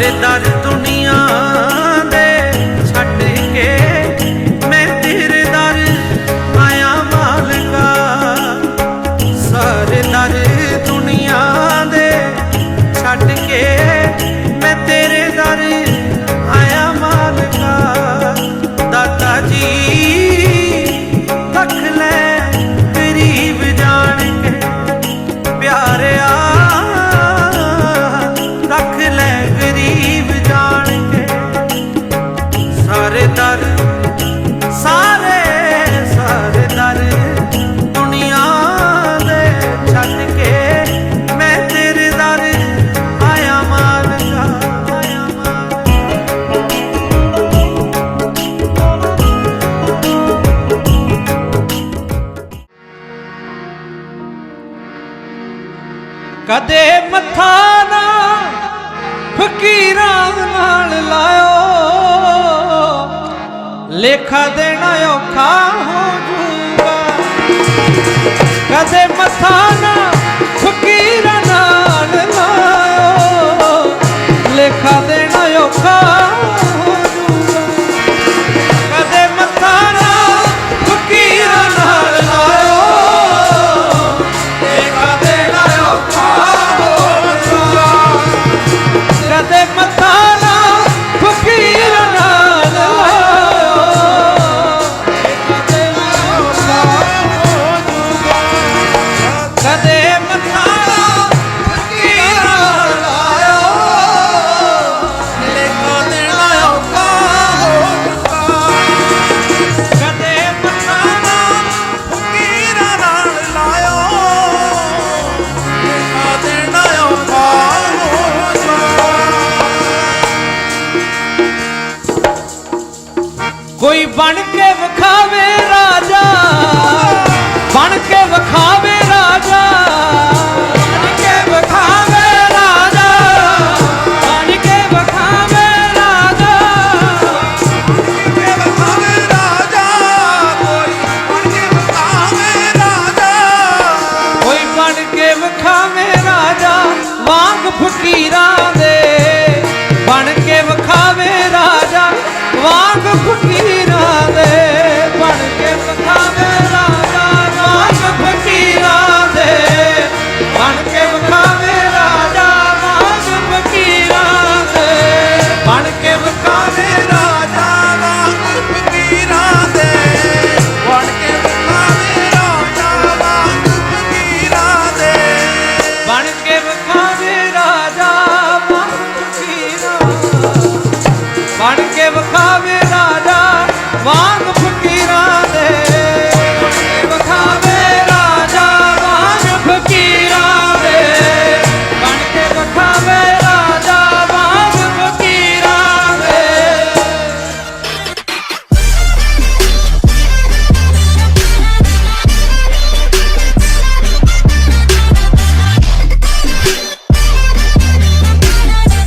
ਸਾਰੇ ਦਰ ਦੁਨੀਆ ਕਦੇ ਮੱਥਾ ਨਾ ਫਕੀਰਾਂ ਨਾਲ ਲਾਇਓ। ਲੇਖਾ ਦੇਣਾ ਔਖਾ ਹੋ ਜੂਗਾ ਕਦੇ ਮੱਥਾ ਨਾ ਫਕੀਰਾਂ ਨਾਲ ਲਾਇਓ। ਲੇਖਾ ਦੇਣਾ ਔਖਾ ਬਣ ਕੇ ਵਿਖਾਵੇ ਰਾਜਾ। ਬਣ ਕੇ ਵਿਖਾਵੇ ਰਾਜਾ। ਬਣ ਕੇ ਵਿਖਾਵੇ ਰਾਜਾ। ਬਣ ਕੇ ਵਿਖਾਵੇ ਰਾਜਾ। ਕੇ ਵਿਖਾਵੇ ਰਾਜਾ ਕੋਈ ਬਣ ਕੇ ਵਿਖਾਵੇ ਰਾਜਾ। ਲੋਕ ਦੇ ਬਣ ਕੇ ਵਖਾਵੇ ਰਾਜਾ ਫਕੀਰਾਂ ਦੇ ਬਣ ਕੇ ਵਖਾਵੇ ਰਾਜਾ ਫਕੀਰਾਂ ਦੇ ਬਣ ਕੇ ਵਖਾਵੇ ਰਾਜਾ ਦੇ ਬਣ ਕੇ ਵਖਾਵੇ ਰਾਜਾ ਦੇ ਬਣ ਕੇ ਵਖਾਵੇ ਰਾਜਾ ਲੋਕ ਫਕੀਰਾਂ ਬਣ